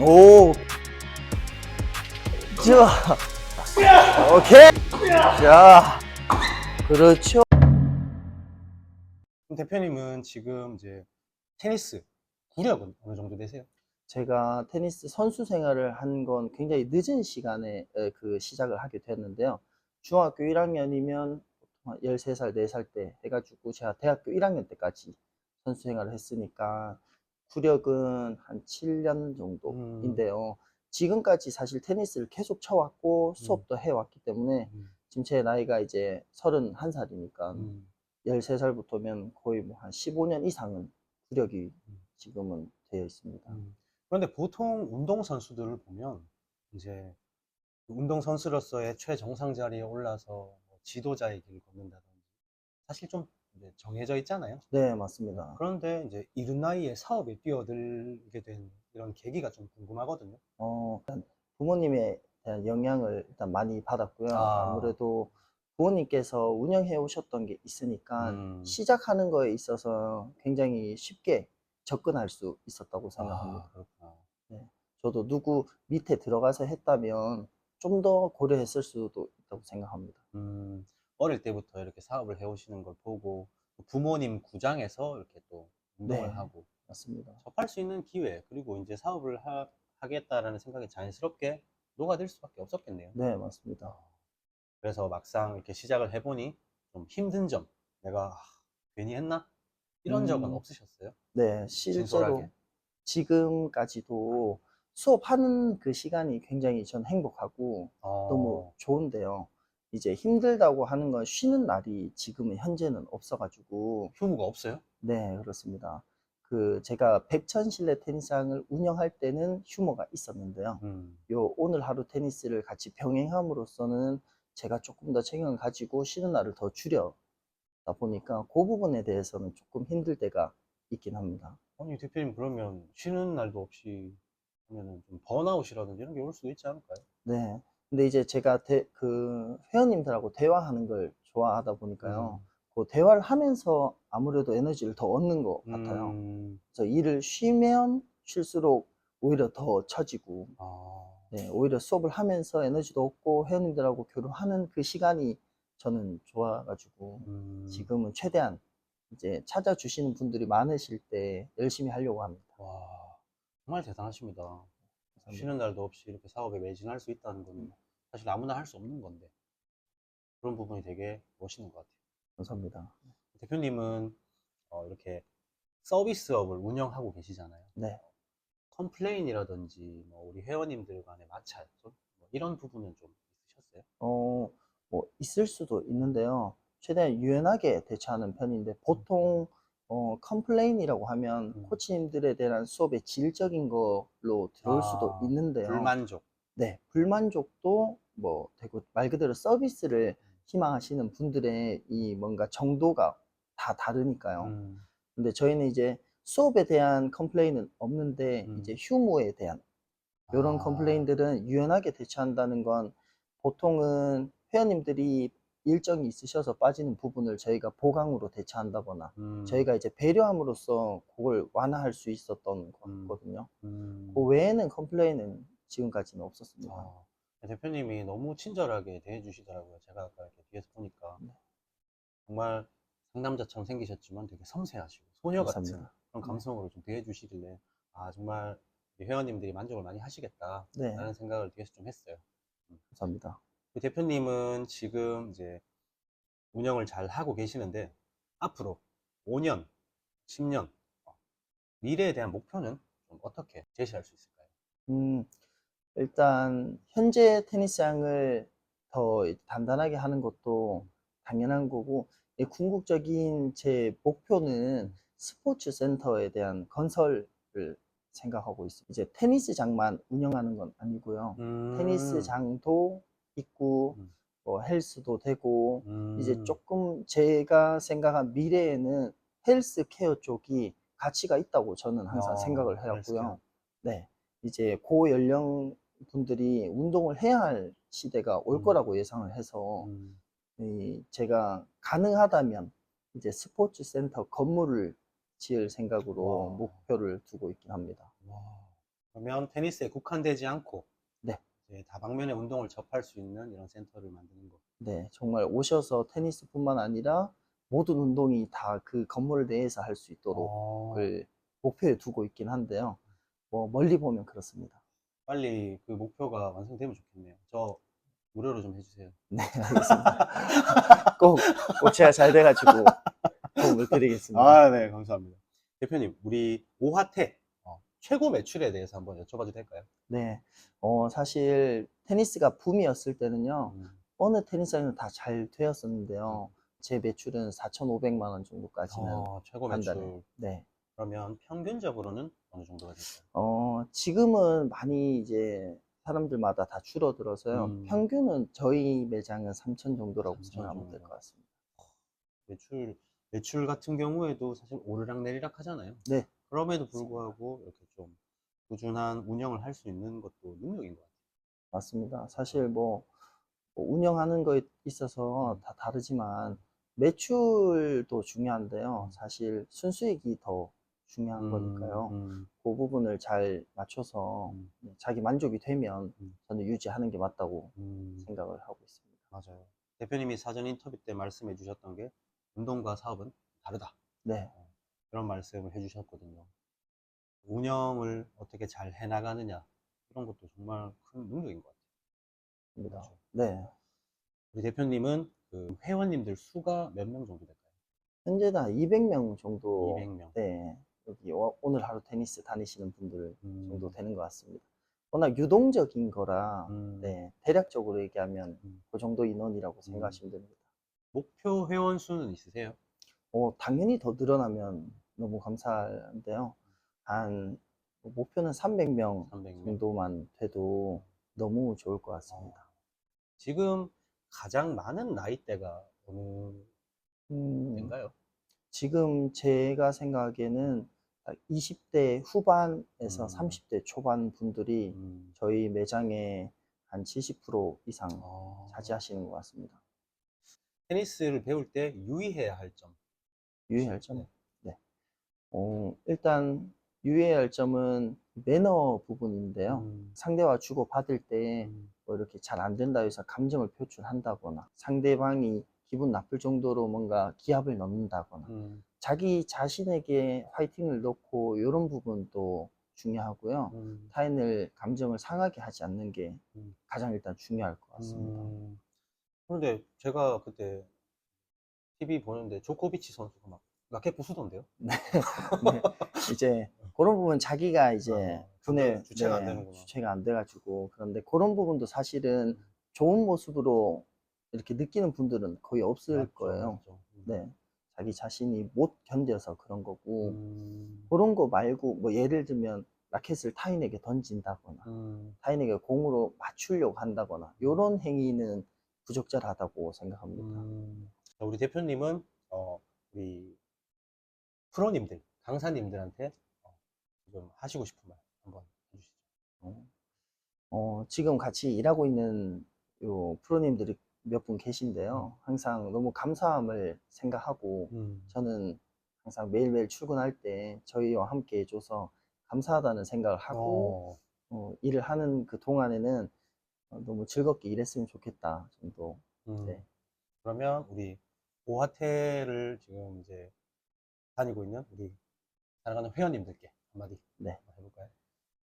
오. 자. 오케이. 자. 그렇죠. 대표님은 지금 이제 테니스 구력은 어느 정도 되세요? 제가 테니스 선수 생활을 한 건 굉장히 늦은 시간에 에, 그 시작을 하게 됐는데요. 중학교 1학년이면 13살, 4살 때 해가지고 제가 대학교 1학년 때까지 선수 생활을 했으니까 구력은 한 7년 정도인데요. 지금까지 사실 테니스를 계속 쳐왔고 수업도 해왔기 때문에 음. 지금 제 나이가 이제 31살이니까 음. 13살부터면 거의 뭐 한 15년 이상은 구력이 음. 지금은 되어 있습니다. 음. 그런데 보통 운동 선수들을 보면 이제 운동 선수로서의 최정상 자리에 올라서 뭐 지도자의 길을 걷는다든지 사실 좀 이제 정해져 있잖아요. 네, 맞습니다. 그런데 이제 이른 나이에 사업에 뛰어들게 된 이런 계기가 좀 궁금하거든요. 어, 일단 부모님에 대한 영향을 일단 많이 받았고요. 아. 아 무래도 부모님께서 운영해 오셨던 게 있으니까 음. 시작하는 거에 있어서 굉장히 쉽게 접근할 수 있었다고 생각합니다. 아, 그렇구나. 저도 누구 밑에 들어가서 했다면 좀 더 고려했을 수도 있다고 생각합니다. 음, 어릴 때부터 이렇게 사업을 해오시는 걸 보고 부모님 구장에서 이렇게 또 운동을 네. 하고 맞습니다. 접할 수 있는 기회 그리고 이제 사업을 하, 하겠다라는 생각이 자연스럽게 녹아들 수밖에 없었겠네요. 네, 맞습니다. 그래서 막상 이렇게 시작을 해보니 좀 힘든 점, 내가 아, 괜히 했나? 이런 적은 음. 없으셨어요? 네, 실제로 진솔하게. 지금까지도 수업하는 그 시간이 굉장히 전 행복하고 어, 너무 좋은데요. 이제 힘들다고 하는 건 쉬는 날이 지금은 현재는 없어가지고, 휴무가 없어요? 네, 그렇습니다. 그 제가 백천 실내 테니스장을 운영할 때는 휴머가 있었는데요. 음, 요 오늘 하루 테니스를 같이 병행함으로써는 제가 조금 더 책임을 가지고 쉬는 날을 더 줄여 다 보니까 그 부분에 대해서는 조금 힘들 때가 있긴 합니다. 아니 대표님 그러면 쉬는 날도 없이 하면은 좀 번아웃이라든지 이런 게 올 수도 있지 않을까요? 네. 근데 이제 제가 대- 그 회원님들하고 대화하는 걸 좋아하다 보니까요. 그 대화를 하면서 아무래도 에너지를 더 얻는 것 같아요. 음, 그래서 일을 쉬면 쉴수록 오히려 더 처지고, 아, 네, 오히려 수업을 하면서 에너지도 얻고 회원님들하고 교류하는 그 시간이 저는 좋아가지고 음, 지금은 최대한 이제 찾아주시는 분들이 많으실 때 열심히 하려고 합니다. 와, 정말 대단하십니다. 쉬는 날도 없이 이렇게 사업에 매진할 수 있다는 건 사실 아무나 할 수 없는 건데 그런 부분이 되게 멋있는 것 같아요. 감사합니다. 대표님은 어, 이렇게 서비스업을 운영하고 계시잖아요. 네. 컴플레인이라든지 뭐 우리 회원님들 간의 마찰 좀뭐 이런 부분은 좀 있으셨어요? 어, 뭐, 있을 수도 있는데요. 최대한 유연하게 대처하는 편인데, 보통, 어, 컴플레인이라고 하면 음. 코치님들에 대한 수업의 질적인 걸로 들어올 수도 아, 있는데요. 불만족. 네, 불만족도 뭐 되고, 말 그대로 서비스를 희망하시는 분들의 이 뭔가 정도가 다 다르니까요. 음, 근데 저희는 이제 수업에 대한 컴플레인은 없는데, 음. 이제 휴무에 대한 이런 아, 컴플레인들은 유연하게 대처한다는 건 보통은 회원님들이 일정이 있으셔서 빠지는 부분을 저희가 보강으로 대처한다거나 음, 저희가 이제 배려함으로써 그걸 완화할 수 있었던 음. 거거든요. 음, 그 외에는 컴플레인은 지금까지는 없었습니다. 아, 대표님이 너무 친절하게 대해주시더라고요. 제가 아까 이렇게 뒤에서 보니까 네. 정말 상남자처럼 생기셨지만 되게 섬세하시고 소녀 같은. 그런 네. 감성으로 좀 대해주시길래 아 정말 회원님들이 만족을 많이 하시겠다라는 네, 생각을 뒤에서 좀 했어요. 감사합니다. 그 대표님은 지금 이제 운영을 잘 하고 계시는데 앞으로 5년, 10년 어, 미래에 대한 목표는 좀 어떻게 제시할 수 있을까요? 음, 일단 현재 테니스장을 더 단단하게 하는 것도 당연한 거고 이 궁극적인 제 목표는 스포츠 센터에 대한 건설을 생각하고 있습니다. 이제 테니스장만 운영하는 건 아니고요. 음, 테니스장도 있고 음. 뭐 헬스도 되고 음, 이제 조금 제가 생각한 미래에는 헬스케어 쪽이 가치가 있다고 저는 항상 어, 생각을. 해왔고요. 네. 이제 고연령 분들이 운동을 해야 할 시대가 올 음. 거라고 예상을 해서 음, 이 제가 가능하다면 이제 스포츠 센터 건물을 지을 생각으로 와. 목표를 두고 있긴 합니다. 와, 그러면 테니스에 국한되지 않고 네. 이제 다방면의 운동을 접할 수 있는 이런 센터를 만드는 거. 네, 정말 오셔서 테니스뿐만 아니라 모든 운동이 다 그 건물 내에서 할 수 있도록 어, 목표에 두고 있긴 한데요. 뭐 멀리 보면 그렇습니다. 빨리 그 목표가 완성되면 좋겠네요. 저 무료로 좀 해주세요. 네, 알겠습니다. 꼭, 꼭 제가 잘 돼가지고 도움을 드리겠습니다. 아, 네, 감사합니다. 대표님, 우리 오하테 어, 최고 매출에 대해서 한번 여쭤봐도 될까요? 네, 어, 사실 테니스가 붐이었을 때는요, 음, 어느 테니스장은 다잘 되었었는데요. 제 매출은 4,500만 원 정도까지는. 어, 최고 한 매출. 달에. 네. 그러면 평균적으로는 어느 정도가 될까요? 어, 지금은 많이 이제 사람들마다 다 줄어들어서요. 음. 평균은 저희 매장은 3천 정도라고 3,000 생각하면 될. 것 같습니다. 매출, 매출 같은 경우에도 사실 오르락 내리락 하잖아요. 네. 그럼에도 불구하고 이렇게 좀 꾸준한 운영을 할 수 있는 것도 능력인 것 같아요. 맞습니다. 사실 뭐, 뭐 운영하는 거에 있어서 다 다르지만 매출도 중요한데요. 사실 순수익이 더 중요한 거니까요. 음, 그 부분을 잘 맞춰서 음, 네, 자기 만족이 되면 음. 저는 유지하는 게 맞다고 음, 생각을 하고 있습니다. 맞아요. 대표님이 사전 인터뷰 때 말씀해 주셨던 게 운동과 사업은 다르다. 네, 그런 말씀을 해주셨거든요. 운영을 어떻게 잘 해나가느냐 이런 것도 정말 큰 능력인 것 같아요. 그렇죠. 네. 우리 대표님은 그 회원님들 수가 몇 명 정도 될까요? 현재 다 200명 정도 200명. 네, 여기 오- 오늘 하루 테니스 다니시는 분들 음, 정도 되는 것 같습니다. 워낙 유동적인 거라 음, 네, 대략적으로 얘기하면 음. 그 정도 인원이라고 생각하시면 됩니다. 목표 회원 수는 있으세요? 어, 당연히 더 늘어나면 너무 감사한데요. 한 목표는 300명 300명. 정도만 돼도 너무 좋을 것 같습니다. 지금 가장 많은 나이대가 어느 음, 때인가요? 지금 제가 생각에는 20대 후반에서 음. 30대 초반 분들이 음. 저희 매장에 한 70% 이상 아, 차지하시는 것 같습니다. 테니스를 배울 때 유의해야 할 점. 유의할 점? 네. 네. 어, 일단 유의해야 할 점은 매너 부분인데요. 음, 상대와 주고 받을 때 음, 뭐 이렇게 잘 안 된다 해서 감정을 표출한다거나 상대방이 기분 나쁠 정도로 뭔가 기합을 넣는다거나 음, 자기 자신에게 화이팅을 넣고 이런 부분도 중요하고요. 음, 타인을 감정을 상하게 하지 않는 게 음. 가장 일단 중요할 것 같습니다. 음. 그런데 제가 그때 TV 보는데 조코비치 선수가 막 라켓 부수던데요? 네. 이제 그런 부분 자기가 이제 아, 분해 주체가 안 네, 되는구나. 주체가 안 돼가지고 그런데 그런 부분도 사실은 좋은 모습으로 이렇게 느끼는 분들은 거의 없을 맞죠, 거예요. 맞죠. 음. 네. 자기 자신이 못 견뎌서 그런 거고 음, 그런 거 말고 뭐 예를 들면 라켓을 타인에게 던진다거나 음, 타인에게 공으로 맞추려고 한다거나 이런 행위는 부적절하다고 생각합니다. 음. 자, 우리 대표님은 어, 우리 프로님들, 강사님들한테 어, 지금 하시고 싶은 말 한번 해주시죠. 어, 어, 지금 같이 일하고 있는 요 프로님들이 몇 분 계신데요. 항상 너무 감사함을 생각하고 음, 저는 항상 매일매일 출근할 때 저희와 함께 해줘서 감사하다는 생각을 하고 어, 어, 일을 하는 그 동안에는 어, 너무 즐겁게 일했으면 좋겠다 정도. 음. 네. 그러면 우리 오하테를 지금 이제 다니고 있는 우리 사랑하는 회원님들께 한마디 네. 해볼까요?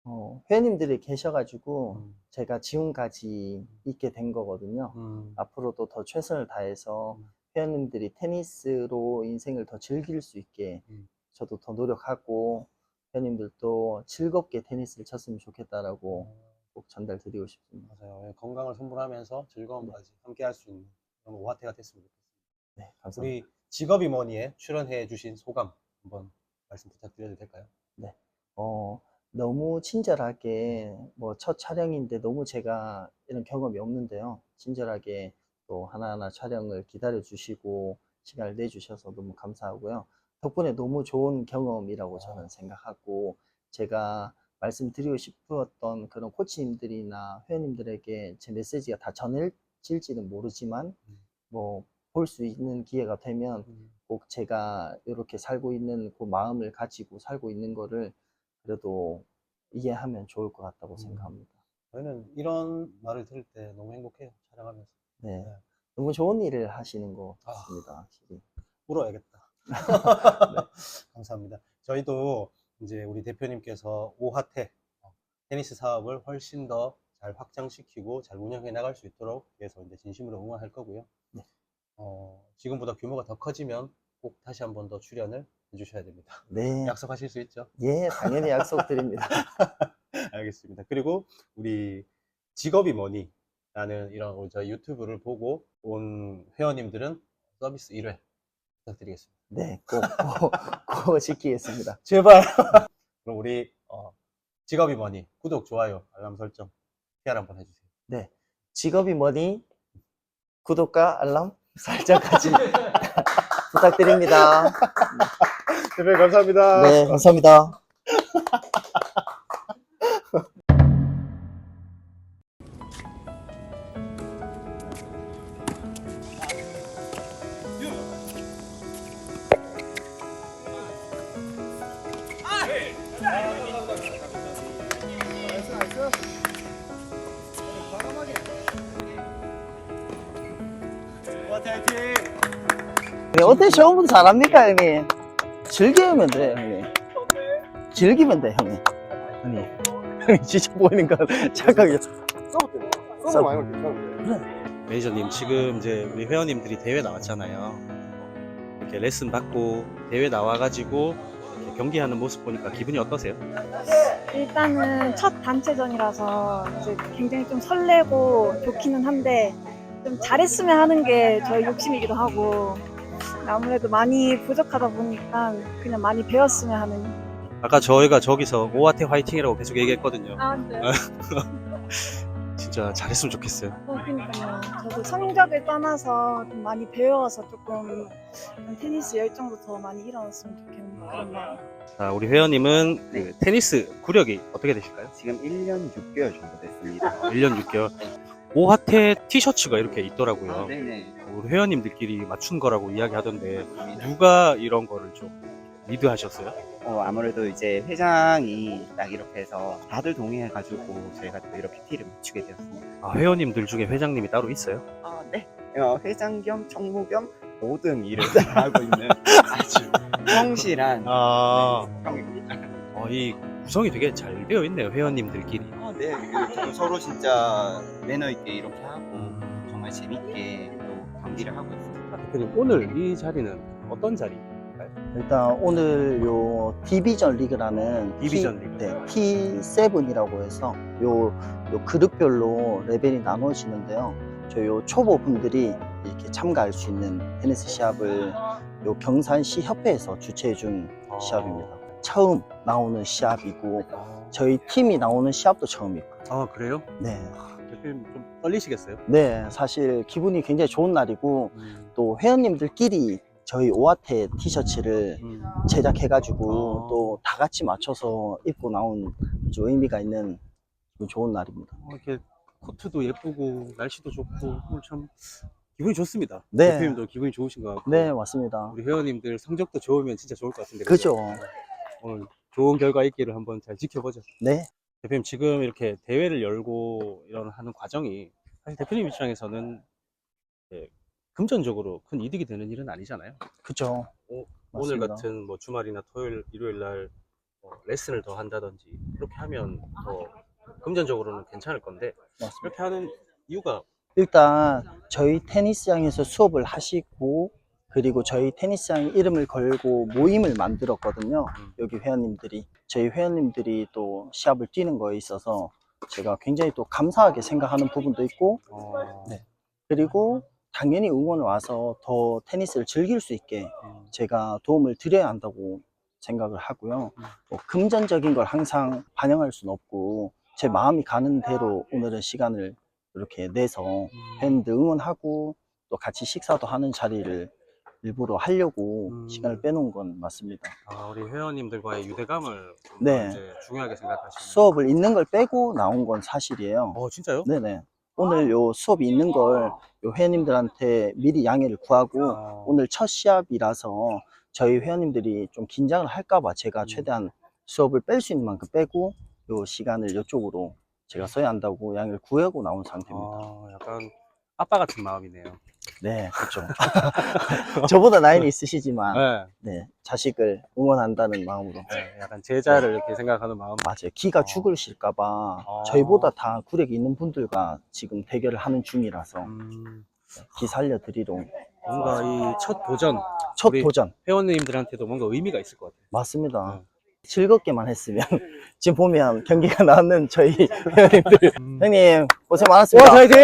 어, 회원님들이 계셔가지고 음, 제가 지금까지 있게 된 거거든요. 음, 앞으로도 더 최선을 다해서 음. 회원님들이 테니스로 인생을 더 즐길 수 있게 음. 저도 더 노력하고 회원님들도 즐겁게 테니스를 쳤으면 좋겠다라고 꼭 전달드리고 싶습니다. 맞아요. 예, 건강을 선물하면서 즐거움까지 함께 할 수 있는 그런 오하테가 됐으면 좋겠습니다. 네, 감사합니다. 우리 직업이머니에 출연해 주신 소감 한번 말씀 부탁드려도 될까요? 어, 너무 친절하게 뭐 첫 촬영인데 너무 제가 이런 경험이 없는데요. 친절하게 또 하나하나 촬영을 기다려 주시고 시간을 내 주셔서 너무 감사하고요. 덕분에 너무 좋은 경험이라고 저는 생각하고 제가 말씀드리고 싶었던 그런 코치님들이나 회원님들에게 제 메시지가 다 전해질지는 모르지만 음. 뭐 볼 수 있는 기회가 되면 음, 꼭 제가 이렇게 살고 있는 그 마음을 가지고 살고 있는 거를 그래도 이해하면 좋을 것 같다고 음. 생각합니다. 저희는 이런 말을 들을 때 너무 행복해요. 촬영하면서. 네. 네. 너무 좋은 일을 하시는 것 아. 같습니다. 확실히. 울어야겠다. 네, 감사합니다. 저희도 이제 우리 대표님께서 오하태 어, 테니스 사업을 훨씬 더 잘 확장시키고 잘 운영해 나갈 수 있도록 위해서 이제 진심으로 응원할 거고요. 네. 어, 지금보다 규모가 더 커지면 꼭 다시 한 번 더 출연을 해주셔야 됩니다. 네. 약속하실 수 있죠? 예, 당연히 약속드립니다. 알겠습니다. 그리고 우리 직업이 뭐니? 라는 이런 우리 저희 유튜브를 보고 온 회원님들은 서비스 1회 부탁드리겠습니다. 네, 꼭, 꼭, 꼭 지키겠습니다. 제발. 그럼 우리 어, 직업이 뭐니? 구독, 좋아요, 알람 설정, PR 한번 해주세요. 네. 직업이 뭐니? 구독과 알람 설정까지 부탁드립니다. 대표님 감사합니다. 네, 감사합니다. 어때 시험은 잘합니까, 형님? 즐기면 돼, 형님. 즐기면 돼, 형님. 형님, 형님 진짜 보이는 거 착하게. 서브 많이 괜찮은데. 매니저님 지금 이제 우리 회원님들이 대회 나왔잖아요. 이렇게 레슨 받고 대회 나와가지고 이렇게 경기하는 모습 보니까 기분이 어떠세요? 일단은 첫 단체전이라서 이제 굉장히 좀 설레고 좋기는 한데 좀 잘했으면 하는 게 저희 욕심이기도 하고 아무래도 많이 부족하다 보니까 그냥 많이 배웠으면 하는 아까 저희가 저기서 오아테 화이팅이라고 계속 얘기했거든요. 아, 네. 진짜 잘했으면 좋겠어요. 어, 그러니까요. 저도 성적을 떠나서 좀 많이 배워서 조금 좀 테니스 열정도 더 많이 일어났으면 좋겠는 그런 마음. 자, 우리 회원님은 그 테니스 구력이 어떻게 되실까요? 지금 1년 6개월 정도 됐습니다. 1년 6개월. 오하테 티셔츠가 이렇게 있더라고요. 아, 네네. 우리 회원님들끼리 맞춘 거라고 이야기하던데 누가 이런 거를 좀 리드하셨어요? 어, 아무래도 이제 회장이 딱 이렇게 해서 다들 동의해가지고 저희가 또 이렇게 티를 맞추게 되었습니다. 아, 회원님들 중에 회장님이 따로 있어요? 아, 네. 어, 회장 겸 총무 겸 모든 일을 다 하고 있는 아주 성실한 아, 네, 형입니다. 어, 이 구성이 되게 잘 되어 있네요, 회원님들끼리. 아, 네. 그리고 서로 진짜 매너 있게 이렇게 하고 음. 정말 재밌게 또 경기를 하고 있습니다. 자, 대표님, 오늘 이 자리는 어떤 자리? 일단 오늘 요 디비전 리그라는 디비전 T, 리그. 네, T7이라고 해서 요, 요 그룹별로 레벨이 나눠지는데요. 저 요 초보 분들이 이렇게 참가할 수 있는 테니스 시합을 요 경산시 협회에서 주최해 준 아. 시합입니다. 처음 나오는 시합이고 아, 저희 팀이 나오는 시합도 처음이고. 아, 그래요? 네. 대표님 좀 떨리시겠어요? 네, 사실 기분이 굉장히 좋은 날이고 음. 또 회원님들끼리 저희 오아테 티셔츠를 음. 제작해가지고 어. 또다 같이 맞춰서 입고 나온 아주 의미가 있는 좀 좋은 날입니다. 어, 이렇게 코트도 예쁘고 날씨도 좋고 오늘 참 기분이 좋습니다. 네. 대표님도 기분이 좋으신 것 같고 네, 맞습니다. 우리 회원님들 성적도 좋으면 진짜 좋을 것 같은데 그죠? 오늘 좋은 결과 있기를 한번 잘 지켜보죠. 네, 대표님 지금 이렇게 대회를 열고 이런 하는 과정이 사실 대표님 입장에서는 예, 금전적으로 큰 이득이 되는 일은 아니잖아요. 그죠. 오, 오늘 맞습니다. 같은 뭐 주말이나 토요일, 일요일 날뭐 레슨을 더 한다든지 이렇게 하면 더 금전적으로는 괜찮을 건데 맞습니다. 이렇게 하는 이유가 일단 저희 테니스장에서 수업을 하시고 그리고 저희 테니스장 이름을 걸고 모임을 만들었거든요. 음. 여기 회원님들이 저희 회원님들이 또 시합을 뛰는 거에 있어서 제가 굉장히 또 감사하게 생각하는 부분도 있고 어, 네. 그리고 당연히 응원 와서 더 테니스를 즐길 수 있게 음, 제가 도움을 드려야 한다고 생각을 하고요. 음. 뭐 금전적인 걸 항상 반영할 수는 없고 제 마음이 가는 대로 오늘은 시간을 이렇게 내서 음. 팬들 응원하고 또 같이 식사도 하는 자리를 일부러 하려고 음. 시간을 빼놓은 건 맞습니다. 아, 우리 회원님들과의 유대감을 좀 네. 이제 중요하게 생각하시는 수업을 있는 걸 빼고 나온 건 사실이에요. 어 진짜요? 네네. 오늘 요 수업이 있는 걸 요 회원님들한테 미리 양해를 구하고 어, 오늘 첫 시합이라서 저희 회원님들이 좀 긴장을 할까봐 제가 음. 최대한 수업을 뺄 수 있는 만큼 빼고 요 시간을 이쪽으로 제가 써야 한다고 양해를 구하고 나온 상태입니다. 아, 약간 아빠 같은 마음이네요. 네, 그렇죠. 저보다 나이는 있으시지만 네, 네, 자식을 응원한다는 마음으로 네, 약간 제자를 이렇게 생각하는 마음. 맞아요. 기가 어. 죽으실까봐 어. 저희보다 다 구력이 있는 분들과 지금 대결을 하는 중이라서 음, 기 살려드리러 뭔가 이 첫 도전 첫 우리- 도전 회원님들한테도 뭔가 의미가 있을 것 같아요. 맞습니다. 네. 즐겁게만 했으면 지금 보면 경기가 나왔는 저희 회원님들 음. 형님 고생 와, 많았습니다. 화이팅!